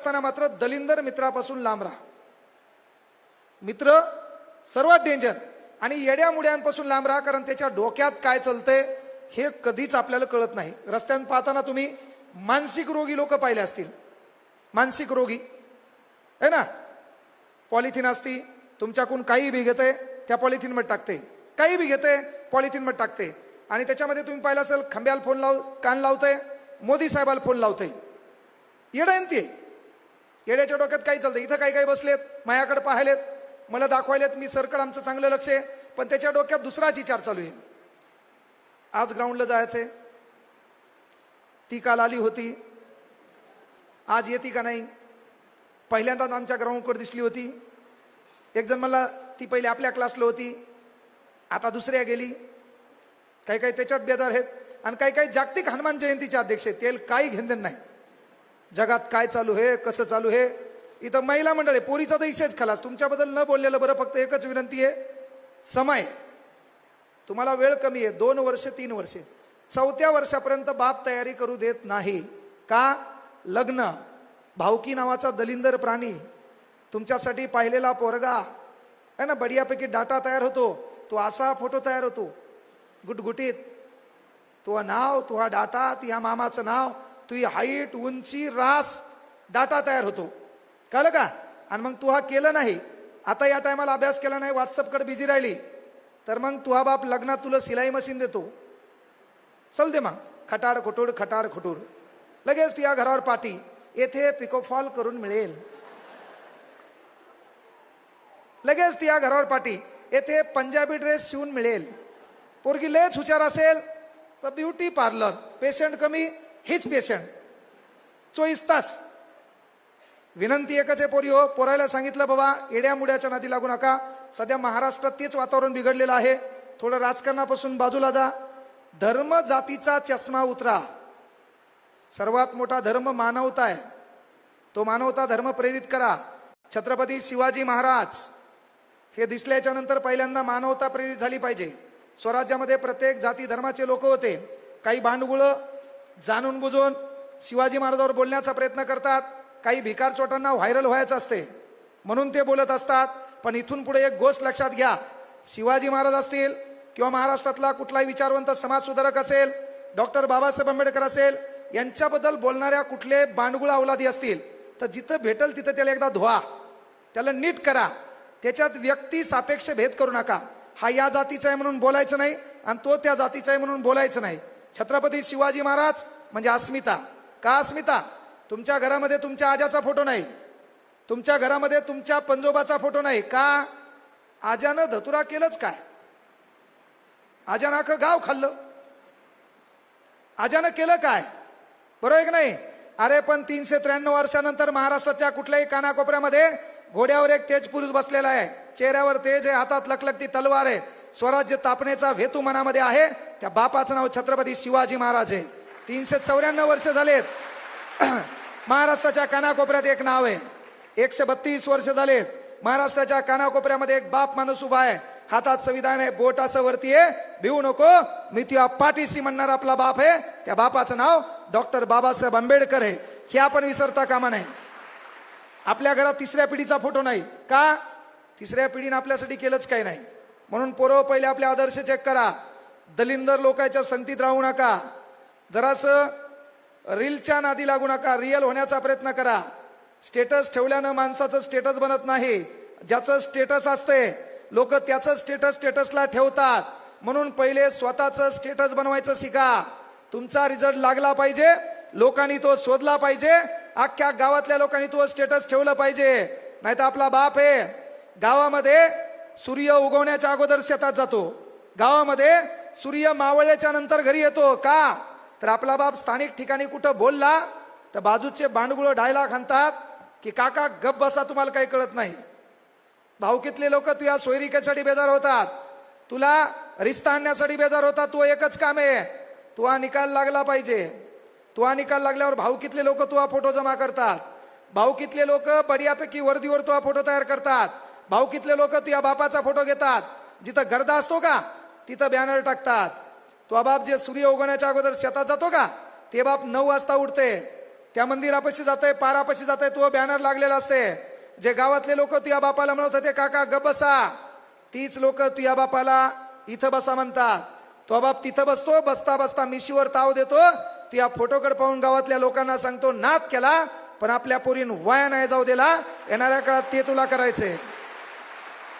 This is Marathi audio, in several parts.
असताना मात्र दलिंदर मित्रापासून लांब राहा. मित्र सर्वात डेंजर आणि येड्या मुड्यांपासून लांब राहा कारण त्याच्या डोक्यात काय चालतंय हे कधीच आपल्याला कळत नाही. रस्त्यानं पाहताना तुम्ही मानसिक रोगी लोक पाहिले असतील. मानसिक रोगी. आहे ना? पॉलिथिन असती तुमच्याकडून काही बी घेते त्या पॉलिथिनमध्ये टाकते. काही बी घेते पॉलिथिनमध्ये टाकते. आणि त्याच्यामध्ये तुम्ही पाहिलं असेल खंब्याला फोन लाव कान लावतंय मोदी साहेबाला फोन लावतंय. येडं ते? येड्याच्या डोक्यात काही चालतं. इथं काही काही बसलेत माझ्याकडे पाहिलेत. मला दाखवायलेत मी सरकड आमचं चांगलं लक्ष आहे. पण त्याच्या डोक्यात दुसराच विचार चालू आहे. आज ग्राउंडला जायचंय. ती काल आली होती. आज येते का नाही? पहिल्यांदाच आमच्या ग्राउंडकडे दिसली होती. एकजण मला ती पहिले आपल्या क्लासला होती. आता दुसऱ्या गेली. काही काही त्याच्यात बेदार आहेत. आणि काही काही जागतिक हनुमान जयंतीचे अध्यक्ष आहेत. तेल काही घेणदेण नाही. जगात काय चालू आहे कसं चालू आहे? इथं महिला मंडळ आहे पोरीचा तर इशेच खलास. तुमच्याबद्दल न बोललेलं बरं फक्त एकच विनंती आहे. समय. तुम्हाला वेळ कमी आहे. दोन वर्ष तीन वर्षे. चौथ्या वर्षापर्यंत बाप तयारी करू देत नाही. का? लग्न. भावकी नावाचा दलिंदर प्राणी. तुमच्यासाठी पाहिलेला पोरगा. आहे ना? बढियापैकी डाटा तयार होतो. तो असा फोटो तयार होतो. गुटगुटीत. तो नाव तुहा डाटा तुझ्या मामाचं नाव. तुझी हाईट उंची रास डाटा तयार होतो. कळलं का? आणि मग तू हा केलं नाही. आता या टायमाला अभ्यास केला नाही व्हॉट्सअपकडे बिझी राहिली. तर मग तुहा बाप लग्नात तुला सिलाई मशीन देतो. चल दे मग. खटाड खुटूड खटाड खुटूड. लगेच तुझ्या घरावर पाठी येथे पिकोफॉल करून मिळेल. लगेच तुझ्या घरावर पाठी येथे पंजाबी ड्रेस शिवून मिळेल. पोरगी लयच हुशार असेल तर ब्युटी पार्लर पेशंट कमी हेच पेशंट चोवीस तास. विनंती एकच आहे पोरी हो पोरायला सांगितलं बाबा येड्या मुड्याच्या नादी लागू नका. सध्या महाराष्ट्रात तेच वातावरण बिघडलेलं आहे. थोडं राजकारणापासून बाजूला जा. धर्म जातीचा चष्मा उतरा. सर्वात मोठा धर्म मानवता आहे. तो मानवता धर्म प्रेरित करा. छत्रपती शिवाजी महाराज हे दिसल्याच्या नंतर पहिल्यांदा मानवता प्रेरित झाली पाहिजे. स्वराज्यामध्ये प्रत्येक जाती धर्माचे लोक होते. काही भांडगुळं जाणून बुजून शिवाजी महाराजावर बोलण्याचा प्रयत्न करतात. काही भिकार चोटांना व्हायरल व्हायचं असते. म्हणून ते बोलत असतात. पण इथून पुढे एक गोष्ट लक्षात घ्या. शिवाजी महाराज असतील किंवा महाराष्ट्रातला कुठलाही विचारवंत समाजसुधारक असेल डॉक्टर बाबासाहेब आंबेडकर असेल यांच्याबद्दल बोलणाऱ्या कुठले बांडगुळा अवलादी असतील तर जिथं भेटल तिथं त्याला एकदा धुवा. त्याला नीट करा. त्याच्यात व्यक्ती सापेक्ष भेद करू नका. हा या जातीचा आहे म्हणून बोलायचं नाही आणि तो त्या जातीचा आहे म्हणून बोलायचं नाही. छत्रपती शिवाजी महाराज म्हणजे अस्मिता. का अस्मिता? तुमच्या घरामध्ये तुमच्या आजाचा फोटो नाही. तुमच्या घरामध्ये तुमच्या पंजोबाचा फोटो नाही. का? आजानं धतुरा केलंच काय? आजानं अख्खं गाव खाल्लं. आजानं केलं काय? बरोबर आहे की नाही? अरे पण तीनशे त्र्याण्णव वर्षानंतर महाराष्ट्राच्या कुठल्याही कानाकोपऱ्यामध्ये घोड्यावर एक तेज पुरुष बसलेला आहे. चेहऱ्यावर तेज आहे हातात लखलखती तलवार आहे. स्वराज्य तापण्याचा हेतू मनामध्ये आहे. त्या बापाचं नाव छत्रपती शिवाजी महाराज आहे. तीनशे चौऱ्याण्णव वर्ष झालेत. महाराष्ट्राच्या कानाकोपऱ्यात एक नाव आहे. एकशे बत्तीस वर्ष झालेत. महाराष्ट्राच्या कानाकोपऱ्यामध्ये एक बाप माणूस उभा आहे. हातात संविधान आहे बोट असं वरती आहे. भिवू नको. मी तुझ्या पाठीशी म्हणणार आपला बाप आहे. त्या बापाचं नाव डॉक्टर बाबासाहेब आंबेडकर आहे. हे आपण विसरता कामा नाही आपल्या घरात तिसऱ्या पिढीचा फोटो नाही. का? तिसऱ्या पिढीनं आपल्यासाठी केलंच काही नाही. म्हणून पोरं पहिले आपले आदर्श चेक करा. दलिंदर लोकांच्या संगतीत राहू नका. जरासं रीलच्या नादी लागू नका. रिअल होण्याचा प्रयत्न करा. स्टेटस ठेवल्यानं माणसाचं स्टेटस बनत नाही. ज्याचं स्टेटस असते लोक त्याचं स्टेटस स्टेटसला ठेवतात. म्हणून पहिले स्वतःचं स्टेटस बनवायचं शिका. तुमचा रिझल्ट लागला पाहिजे लोकांनी तो शोधला पाहिजे अख्ख्या गावातल्या लोकांनी तो स्टेटस ठेवलं पाहिजे. नाही तर आपला बाप आहे. गावामध्ये सूर्य उगवण्याच्या अगोदर शेतात जातो. गावामध्ये सूर्य मावळल्याच्या नंतर घरी येतो. का? तर आपला बाप स्थानिक ठिकाणी कुठं बोलला तर बाजूचे भांडगुळ ढायला खांतात की काका गप बसा तुम्हाला काही कळत नाही. भाऊकीतले लोक तुझ्या सोयरिकेसाठी बेजार होतात. तुला रिस्ता आणण्यासाठी बेजार होतात. तू एकच काम आहे. तू निकाल लागला पाहिजे. तू निकाल लागल्यावर भाऊकीतले लोक तुझा फोटो जमा करतात. भाऊकीतले लोक बढियापैकी वर्दीवर तुझा फोटो तयार करतात. भाऊकीतले लोक तुझ्या बापाचा फोटो घेतात. जिथं गर्दा असतो का तिथं बॅनर टाकतात. तो बाप जे सूर्य उगवण्याच्या अगोदर शेतात जातो का ते बाप नऊ वाजता उठते. त्या मंदिरापाशी जाते आहे पारापाशी जाते तो बॅनर लागलेला असते. जे गावातले लोक तुया बापाला म्हणत होते काका ग बसा. तीच लोक तुया बापाला इथं बसा म्हणतात. तो बाप तिथं बसतो बसता बसता मिशीवर ताव देतो. तुया फोटोकडे पाहून गावातल्या लोकांना सांगतो नाद केला पण आपल्या पोरीन वाया नाही जाऊ दिला. येणाऱ्या काळात ते तुला करायचे.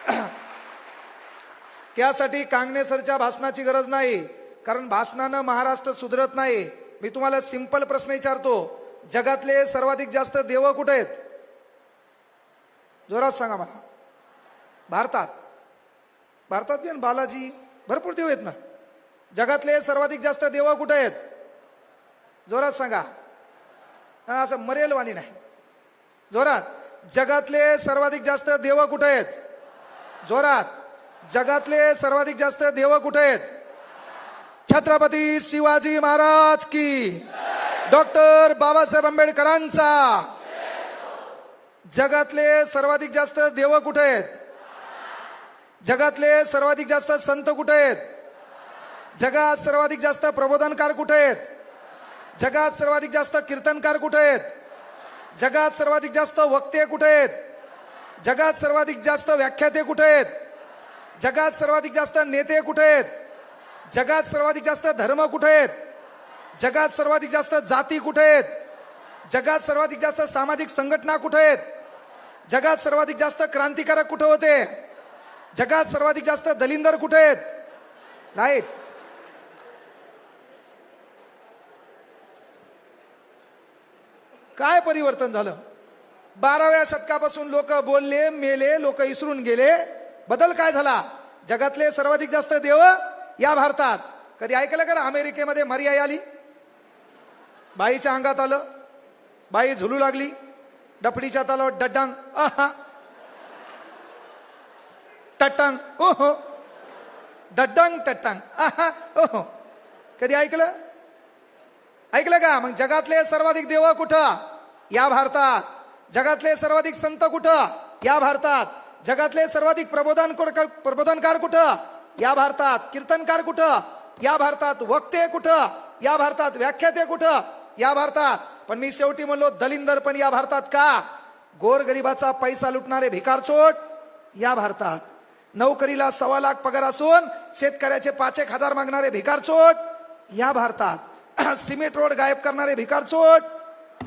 त्यासाठी कांगणेसरच्या भाषणाची गरज नाही कारण भाषणानं महाराष्ट्र सुधरत नाही. मी तुम्हाला सिंपल प्रश्न विचारतो जगातले सर्वाधिक जास्त देव कुठे आहेत? जोरात सांगा मला. भारतात. भारतात बी बालाजी भरपूर देव आहेत ना? जगातले सर्वाधिक जास्त देव कुठे आहेत? जोरात सांगा. हा, असं मरेल वाणी नाही. जोरात. जगातले सर्वाधिक जास्त देव कुठे आहेत? जोरात. जगातले सर्वाधिक जास्त देव कुठे आहेत? छत्रपती शिवाजी महाराज की. डॉक्टर बाबासाहेब आंबेडकरांचा. जगातले सर्वाधिक जास्त देव कुठे आहेत? जगातले सर्वाधिक जास्त संत कुठे आहेत? जगात सर्वाधिक जास्त प्रबोधनकार कुठे आहेत? जगात सर्वाधिक जास्त कीर्तनकार कुठे आहेत? जगात सर्वाधिक जास्त वक्ते कुठे आहेत? जगात सर्वाधिक जास्त व्याख्याते कुठे आहेत? जगात सर्वाधिक जास्त नेते कुठे आहेत? जगात सर्वाधिक जास्त धर्म कुठे आहेत? जगात सर्वाधिक जास्त जाती कुठे आहेत? जगात सर्वाधिक जास्त सामाजिक संघटना कुठे आहेत? जगात सर्वाधिक जास्त क्रांतिकारक कुठे होते? जगात सर्वाधिक जास्त दलिंदर कुठे आहेत? राईट काय परिवर्तन झालं? बाराव्या शतकापासून लोक बोलले मेले लोक इसरून गेले. बदल काय झाला? जगातले सर्वाधिक जास्त देव या भारतात. कधी ऐकलं का अमेरिकेमध्ये मर्याई आली बाईच्या अंगात आलं. बाई झुलू लागली. डपडीच्या तलावर डड्डांग. आहा टट्टांग. ओ हो डड्डांग टट्टांग. आहा कधी ऐकलं? ऐकलं का? मग जगातले सर्वाधिक देव कुठं? या भारतात. जगातले सर्वाधिक संत कुठं? या भारतात. जगातले सर्वाधिक प्रबोधन प्रबोधनकार कुठं? या भारतात. कीर्तनकार कुठं? या भारतात. वक्ते कुठं? या भारतात. व्याख्याते कुठं? या भारतात. पण मी शेवटी म्हणलो दलिंदर पण या भारतात का? गोरगरिबाचा पैसा लुटणारे भिकारचोट या भारतात. नोकरीला सव्वा लाख पगार असून शेतकऱ्याचे पाच एक हजार मागणारे भिकारचोट या भारतात. सिमेंट रोड गायब करणारे भिकारचोट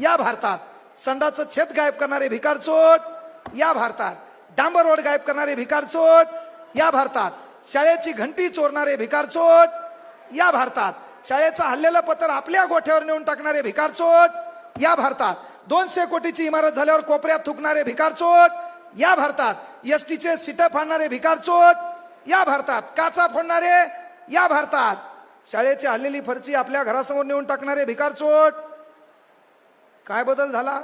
या भारतात. संडाचं छेद गायब करणारे भिकारचोट या भारतात. डांबर रोड गायब करणारे भिकारचोट या भारतात. शाळेची घंटी चोरणारे भिकारचोट या भारतात. शाळेचं हल्लेलं पत्र आपल्या गोठ्यावर नेऊन टाकणारे भिकारचोट या भारतात. दोनशे कोटीची इमारत झाल्यावर कोपऱ्यात थुकणारे भिकारचोट या भारतात. एसटीचे सीट फाडणारे भिकारचोट या भारतात. काचा फोडणारे या भारतात. शाळेची हल्लेली फरची आपल्या घरासमोर नेऊन टाकणारे भिकारचोट काय बदल झाला?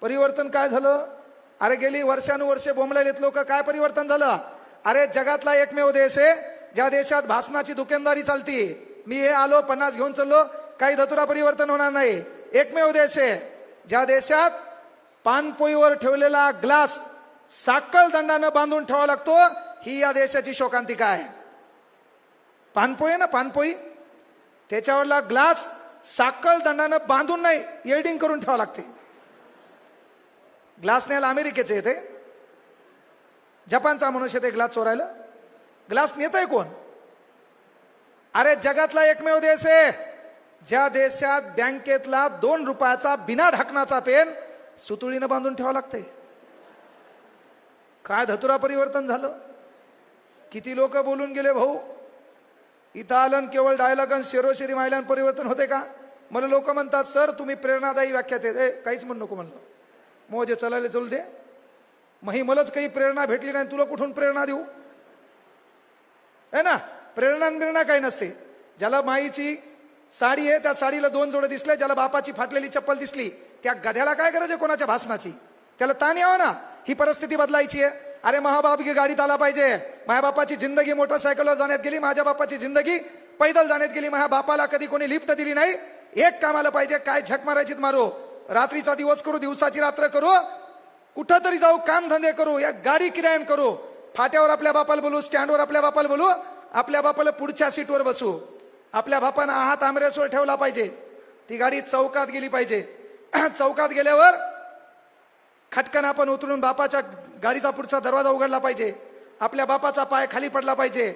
परिवर्तन काय झालं? अरे गेली वर्षानुवर्षे बोंबलेत लोक काय परिवर्तन झालं? अरे जगातला एकमेव देश आहे ज्या देशात भाषणाची दुकानदारी चालती. मी हे आलो पन्नास घेऊन चाललो काही धतुरा परिवर्तन होणार नाही. एकमेव देश आहे ज्या देशात पानपोईवर ठेवलेला ग्लास साखळ दंडानं बांधून ठेवावा लागतो ही या देशाची शोकांतिका आहे. पानपोई आहे ना पानपोई? त्याच्यावरला ग्लास साखळ दंडानं बांधून नाही येल्डिंग करून ठेवावं लागते. ग्लास न्यायला अमेरिकेचे येते. जपानचा मनुष्य ते ग्लास चोरायला. ग्लास नेत आहे कोण? अरे जगातला एकमेव देश आहे. ज्या देशात बँकेतला दोन रुपयाचा बिना ढाकणाचा पेन सुतुळीनं बांधून ठेवावं लागते. काय धतुरा परिवर्तन झालं? किती लोक बोलून गेले भाऊ? इथं आलं केवळ डायलॉग आणि शेरोशेरी मायलान परिवर्तन होते का? मला लोक म्हणतात सर तुम्ही प्रेरणादायी व्याख्यात आहेत ए, काहीच म्हणू नको म्हणलं. मोजे चलायला चलू दे. मही मलाच काही प्रेरणा भेटली नाही तुला कुठून प्रेरणा देऊ? है ना? प्रेरणा बिरणा काही नसते. ज्याला माईची साडी आहे त्या साडीला दोन जोडे दिसले ज्याला बापाची फाटलेली चप्पल दिसली त्या गध्याला काय गरज आहे कोणाच्या भाषणाची? त्याला ताण यावं ना. ही परिस्थिती बदलायची आहे. अरे महाबाप की गाडीत आला पाहिजे. माझ्या बापाची जिंदगी मोटरसायकलवर जाण्यात गेली माझ्या बापाची जिंदगी पैदल जाण्यात गेली. माझ्या बापाला कधी कोणी लिफ्ट दिली नाही. एक कामाला पाहिजे काय झक मारायची मारो? रात्रीचा दिवस करू दिवसाची रात्र करू कुठं तरी जाऊ कामधंदे करू या गाडी किरायन करू. फाट्यावर आपल्या बापाला बोलू स्टँडवर आपल्या बापाला बोलू आपल्या बापाला पुढच्या सीटवर बसू. आपल्या बापानं हात आमरेसवर ठेवला पाहिजे. ती गाडी चौकात गेली पाहिजे. चौकात गेल्यावर खटकन आपण उतरून बापाच्या गाडीचा पुढचा दरवाजा उघडला पाहिजे. आपल्या बापाचा पाय खाली पडला पाहिजे.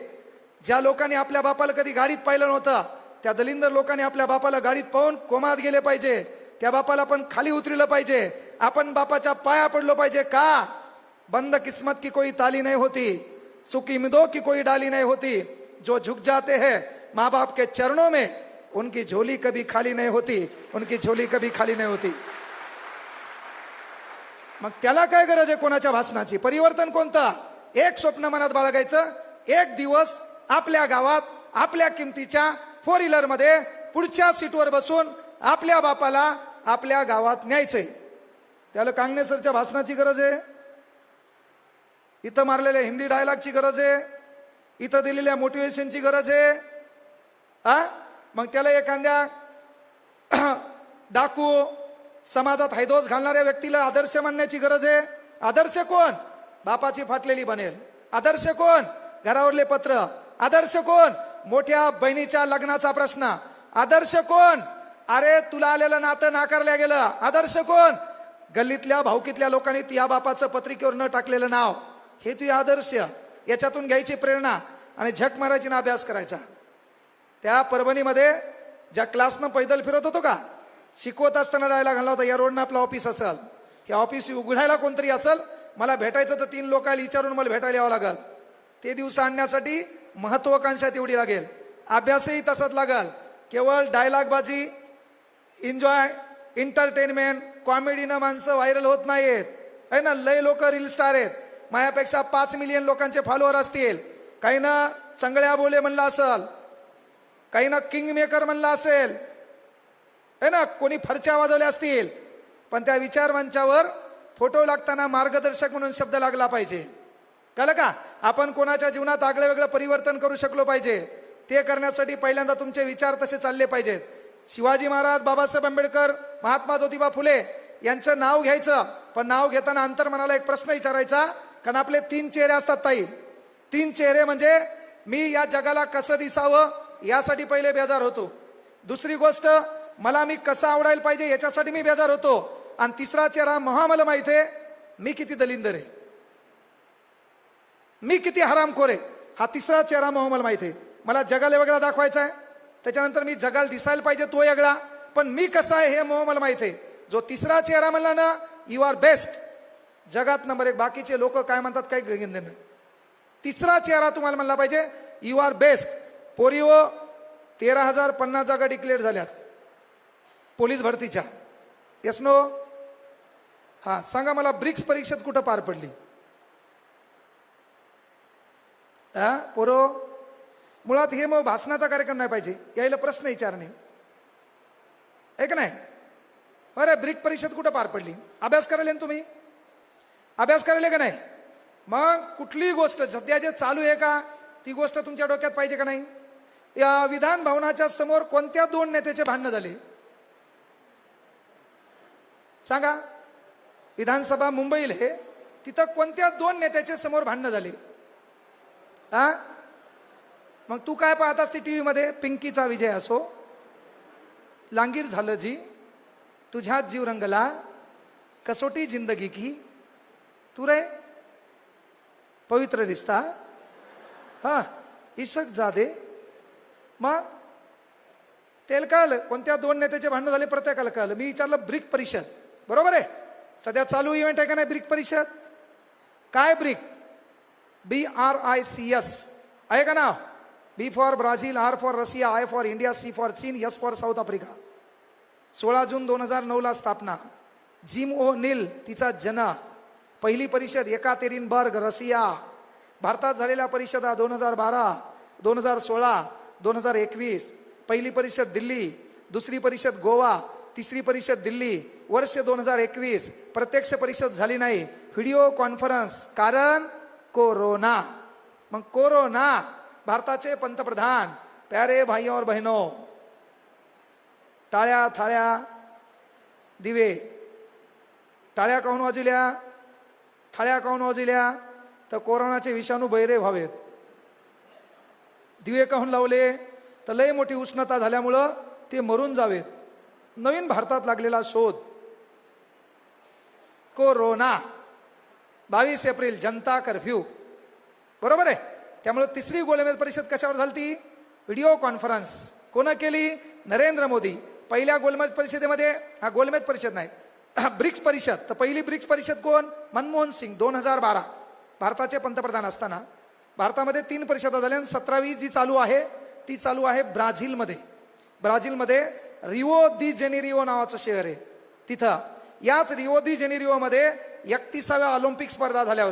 ज्या लोकांनी आपल्या बापाला कधी गाडीत पाहिलं नव्हतं त्या दलिंदर लोकांनी आपल्या बापाला गाडीत पाहून कोमात गेले पाहिजे. त्या बापाला पण खाली उतरलं पाहिजे. आपण बापाच्या पाया पडलो पाहिजे का? बंद किस्मत की कोई ताली नाही होती. सुखी मिदो की कोई डाली नहीं होती. जो झुक जाते हैं माँ बाप के चरणों में उनकी झोली कभी खाली नहीं होती उनकी झोली कभी खाली नाही होती। मग त्याला काय गरज आहे कोणाच्या भाषणाची? परिवर्तन कोणतं? एक स्वप्न मनात बाळगायचं एक दिवस आपल्या गावात आपल्या किमतीच्या फोर व्हीलरमध्ये पुढच्या सीटवर बसून आपल्या बापाला आपल्या गावात न्यायचंय. त्याला कांगणे सरच्या भाषणाची गरज आहे. इथं मारलेल्या हिंदी डायलॉगची गरज आहे. इथं दिलेल्या मोटिवेशनची गरज आहे. हा मग त्याला एखाद्या डाकू समाजात हैदोस घालणाऱ्या व्यक्तीला आदर्श मानण्याची गरज आहे. आदर्श कोण? बापाची फाटलेली बनेल. आदर्श कोण? घरावरले पत्र. आदर्श कोण? मोठ्या बहिणीच्या लग्नाचा प्रश्न. आदर्श कोण? अरे तुला आलेलं नातं नाकारल्या गेलं. आदर्श कोण? गल्लीतल्या भाऊकीतल्या लोकांनी या बापाचं पत्रिकेवर न टाकलेलं नाव. हे तुझे आदर्श. याच्यातून घ्यायची प्रेरणा आणि झक मारायची ना अभ्यास करायचा. त्या परभणीमध्ये ज्या क्लासनं पैदल फिरत होतो का? शिकवत असताना राहायला घालला होता. या रोडनं आपलं ऑफिस असेल. हे ऑफिस उघडायला कोणतरी असेल? मला भेटायचं तर तीन लोकांना विचारून मला भेटायला यावं लागल. ते दिवस आणण्यासाठी महत्वाकांक्षा तेवढी लागेल. अभ्यासही तसाच लागल. केवळ डायलॉगबाजी एन्जॉय एंटरटेनमेंट कॉमेडीनं माणसं व्हायरल होत नाहीत. आहे ना? लय लोक रील स्टार आहेत. माझ्यापेक्षा पाच मिलियन लोकांचे फॉलोअर असतील. काही ना चंगळ्या बोले म्हणलं असल. काही ना किंग मेकर म्हणलं असेल. है ना? कोणी फरच्या वाजवल्या असतील. पण त्या विचार मंचावर फोटो लागताना मार्गदर्शक म्हणून शब्द लागला पाहिजे. कळलं का? आपण कोणाच्या जीवनात आगळं वेगळं परिवर्तन करू शकलो पाहिजे. ते करण्यासाठी पहिल्यांदा तुमचे विचार तसे चालले पाहिजेत. शिवाजी महाराज बाबासाहेब आंबेडकर महात्मा ज्योतिबा फुले यांचं नाव घ्यायचं पण नाव घेताना अंतर मनाला एक प्रश्न विचारायचा कारण आपले तीन चेहरे असतात ताई. तीन चेहरे म्हणजे मी या जगाला कसं दिसावं यासाठी पहिले बेजार होतो. दुसरी गोष्ट मला मी कसं आवडायला पाहिजे याच्यासाठी मी बेजार होतो. आणि तिसरा चेहरा महा मला आहे मी किती दलिंदर आहे. मी किती हरामखोर आहे हा तिसरा चेहरा मोहम्मल माहिती आहे. मला जगाला वेगळा दाखवायचा आहे. त्याच्यानंतर मी जगाला दिसायला पाहिजे तो वेगळा. पण मी कसा आहे हे मोह माहिती आहे. जो तिसरा चेहरा म्हणला ना यू आर बेस्ट जगात नंबर एक. बाकीचे लोक काय म्हणतात काही घेऊन देणं तिसरा चेहरा तुम्हाला म्हणला पाहिजे यू आर बेस्ट पोरिओ तेरा हजार पन्नास जागा डिक्लेअर झाल्यात. पोलीस भरतीच्या. येस नो हा सांगा मला ब्रिक्स परीक्षेत कुठं पार पडली? हा पोरो? मुळात हे मग भाषणाचा कार्यक्रम नाही पाहिजे. यायला प्रश्न विचारणे. आहे का नाही? अरे ब्रिक परिषद कुठं पार पडली? अभ्यास करायला तुम्ही? अभ्यास करायला का नाही? मग कुठलीही गोष्ट सध्या जे चालू आहे का ती गोष्ट तुमच्या डोक्यात पाहिजे का नाही? या विधान भवनाच्या समोर कोणत्या दोन नेत्याचे भांडणं झाले? सांगा. विधानसभा मुंबईला हे तिथं कोणत्या दोन नेत्याच्या समोर भांडणं झाले? हा मग तू काय पाहत ती टी व्हीमध्ये पिंकीचा विजय असो. लांगीर झालं जी. तुझ्यात जीव रंगला. कसोटी जिंदगी की. तू रे? पवित्र रिश्ता हा इशक जादे. मग तेल कळलं? कोणत्या दोन नेत्याचे भांडण झाले प्रत्येकाला कळलं. मी विचारलं ब्रिक परिषद. बरोबर आहे? सध्या चालू इव्हेंट आहे का नाही ब्रिक परिषद? काय BRIC? B R I C S आहे का ना? B for Brazil R for Russia I for India C for चीन एस फॉर साऊथ आफ्रिका सोळा जून दोन हजार नऊला स्थापना. जिम ओ निल तिचा जन. पहिली परिषद एकातेरिनबर्ग रशिया. भारतात झालेल्या परिषदा दोन हजार बारा दोन हजार सोळा दोन हजार एकवीस. पहिली परिषद दिल्ली दुसरी परिषद गोवा तिसरी परिषद दिल्ली. वर्ष दोन हजार एकवीस. प्रत्यक्ष परिषद झाली नाही. Video conference. कारण कोरोना. मग कोरोना भारताचे पंतप्रधान प्यारे भाई और बहनों टाळ्या थाळ्या दिवे. टाळ्या काहून वाजविल्या थाळ्या काहून वाजविल्या तर कोरोनाचे विषाणू बहिरे व्हावेत. दिवे काहून लावले? तर लय मोठी उष्णता झाल्यामुळं ते मरून जावेत. नवीन भारतात लागलेला शोध. कोरोना. बावीस एप्रिल जनता कर्फ्यू. बरोबर आहे? त्यामुळे तिसरी गोलमेज परिषद कशावर झाली ती व्हिडिओ कॉन्फरन्स. कोणा केली? नरेंद्र मोदी. पहिल्या गोलमेज परिषदेमध्ये हा गोलमेज परिषद नाही ब्रिक्स परिषद. तर पहिली ब्रिक्स परिषद कोण? मनमोहन सिंग दोन हजार बारा. भारताचे पंतप्रधान असताना. भारतामध्ये तीन परिषदा झाल्या आणि सतरावी जी चालू आहे ती चालू आहे ब्राझीलमध्ये. ब्राझीलमध्ये रिओ दी जेनेरिओ नावाचं शहर आहे. तिथं याच रिओ दी जेनेरिओमध्ये एकतीसाव्या ऑलिम्पिक स्पर्धा झाल्या होत्या.